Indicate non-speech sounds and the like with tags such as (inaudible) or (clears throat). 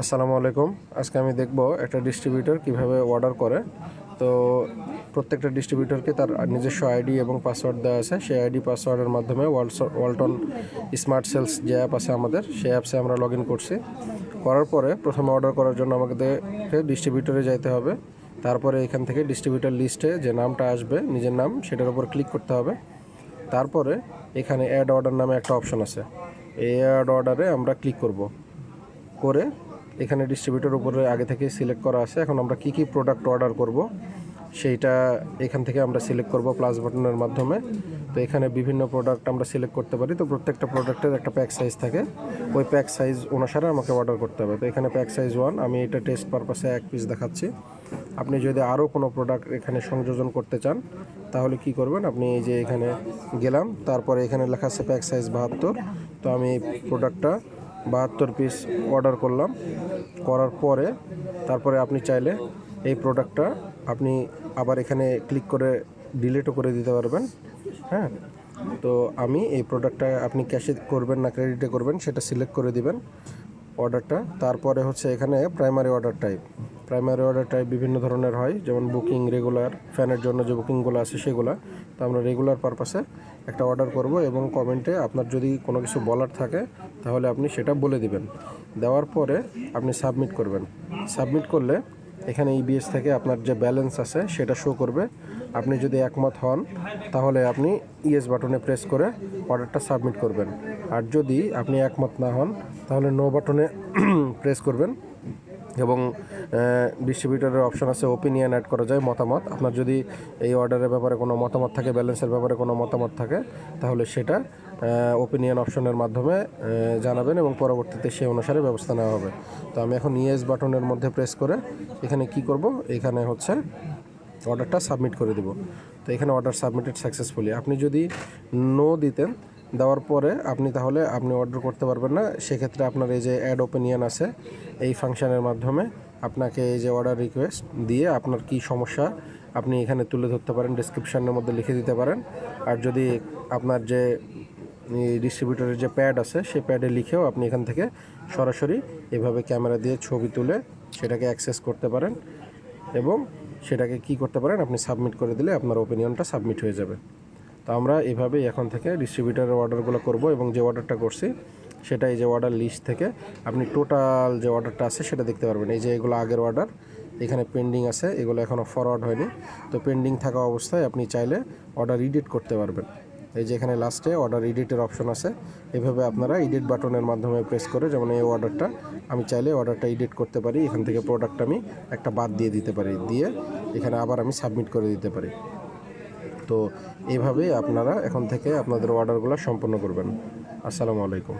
আসসালামু আলাইকুম। আজকে আমি দেখব একটা ডিস্ট্রিবিউটর কীভাবে অর্ডার করে। তো প্রত্যেকটা ডিস্ট্রিবিউটরকে তার নিজস্ব আইডি এবং পাসওয়ার্ড দেওয়া আছে। সেই আইডি পাসওয়ার্ডের মাধ্যমে ওয়ালটন স্মার্ট সেলস যে অ্যাপ আছে আমাদের, সেই অ্যাপসে আমরা লগ করছি। করার পরে প্রথমে অর্ডার করার জন্য আমাদেরকে ডিস্ট্রিবিউটরে যাইতে হবে। তারপরে এখান থেকে ডিস্ট্রিবিউটর লিস্টে যে নামটা আসবে, নিজের নাম, সেটার উপর ক্লিক করতে হবে। তারপরে এখানে অ্যাড অর্ডার নামে একটা অপশন আছে। এই অ্যাড অর্ডারে আমরা ক্লিক করব। করে এখানে ডিস্ট্রিবিউটর উপরে আগে থেকে সিলেক্ট করা আছে। এখন আমরা কি কি প্রোডাক্ট অর্ডার করব, সেইটা এখান থেকে আমরা সিলেক্ট করব প্লাস বাটনের মাধ্যমে। তো এখানে বিভিন্ন প্রোডাক্ট আমরা সিলেক্ট করতে পারি। তো প্রত্যেকটা প্রোডাক্টের একটা প্যাক সাইজ থাকে। ওই প্যাক সাইজ অনুসারে আমাকে অর্ডার করতে হবে। তো এখানে প্যাক সাইজ ওয়ান আমি এটা টেস্ট পারপাসে এক পিস দেখাচ্ছি। আপনি যদি আরও কোনো প্রোডাক্ট এখানে সংযোজন করতে চান, তাহলে কি করবেন? আপনি এই যে এখানে গেলাম, তারপরে এখানে লেখা আছে প্যাক সাইজ বাহাত্তর। তো আমি এই প্রোডাক্টটা বাহাত্তর পিস অর্ডার করলাম। করার পরে তারপরে আপনি চাইলে এই প্রোডাক্টটা আপনি আবার এখানে ক্লিক করে ডিলিটও করে দিতে পারবেন। হ্যাঁ? তো আমি এই প্রোডাক্টটা আপনি ক্যাশে করবেন না ক্রেডিটে করবেন, সেটা সিলেক্ট করে দিবেন। অর্ডারটা। তারপরে হচ্ছে এখানে primary order type primary order type বিভিন্ন ধরনের হয়, যেমন বুকিং রেগুলার ফ্যানের জন্য যে বুকিংগুলো আছে সেগুলো। তো আমরা রেগুলার পারপাসে একটা অর্ডার করব এবং কমেন্টে আপনার যদি কোনো কিছু বলার থাকে, তাহলে আপনি সেটা বলে দিবেন। দেওয়ার পরে আপনি সাবমিট করবেন। সাবমিট করলে এখানে ইবিএস থেকে আপনার যে ব্যালেন্স আছে সেটা শো করবে। আপনি যদি একমত হন, তাহলে আপনি ইয়েস বাটনে প্রেস করে অর্ডারটা সাবমিট করবেন। আর যদি আপনি একমত না হন, তাহলে নো বাটনে (clears throat) প্রেস করবেন। এবং ডিস্ট্রিবিউটারের অপশন আছে ওপিনিয়ন অ্যাড করা যায়, মতামত। আপনার যদি এই অর্ডারের ব্যাপারে কোনো মতামত থাকে, ব্যালেন্সের ব্যাপারে কোনো মতামত থাকে, তাহলে সেটা ওপিনিয়ন অপশনের মাধ্যমে জানাবেন এবং পরবর্তীতে সেই অনুসারে ব্যবস্থা নেওয়া হবে। তো আমি এখন ইএস বাটনের মধ্যে প্রেস করে এখানে কি করব? এখানে হচ্ছে অর্ডারটা সাবমিট করে দিব। তো এখানে অর্ডার সাবমিটেড সাকসেসফুলি আপনি যদি নো দিতেন, দেওয়ার পরে আপনি তাহলে আপনি অর্ডার করতে পারবেন না। সেক্ষেত্রে আপনার এই যে অ্যাড ওপিনিয়ন আছে, এই ফাংশনের মাধ্যমে আপনাকে এই যে অর্ডার রিকোয়েস্ট দিয়ে আপনার কি সমস্যা, আপনি এখানে তুলে ধরতে পারেন ডিসক্রিপশনের মধ্যে লিখে দিতে পারেন। আর যদি আপনার যে ডিস্ট্রিবিউটরের যে প্যাড আছে, সেই প্যাডে লিখেও আপনি এখান থেকে সরাসরি এভাবে ক্যামেরা দিয়ে ছবি তুলে সেটাকে অ্যাক্সেস করতে পারেন। এবং সেটাকে কি করতে পারেন? আপনি সাবমিট করে দিলে আপনার ওপিনিয়নটা সাবমিট হয়ে যাবে। তো আমরা এভাবেই এখন থেকে ডিস্ট্রিবিউটারের অর্ডারগুলো করব এবং যে অর্ডারটা করছি সেটা এই যে অর্ডার লিস্ট থেকে আপনি টোটাল যে অর্ডারটা আছে, সেটা দেখতে পারবেন। এই যে এগুলো আগের অর্ডার এখানে পেন্ডিং আছে, এগুলো এখনও ফরওয়ার্ড হয়নি। তো পেন্ডিং থাকা অবস্থায় আপনি চাইলে অর্ডার রিডিট করতে পারবেন। এই যে এখানে লাস্টে অর্ডার এডিটের অপশন আছে। এভাবে আপনারা এডিট বাটনের মাধ্যমে প্রেস করে যেমন এই অর্ডারটা আমি চাইলে অর্ডারটা এডিট করতে পারি। এখান থেকে প্রোডাক্ট আমি একটা বাদ দিয়ে দিতে পারি। দিয়ে এখানে আবার আমি সাবমিট করে দিতে পারি। তো এইভাবেই আপনারা এখন থেকে আপনাদের অর্ডারগুলো সম্পন্ন করবেন। আসসালামু আলাইকুম।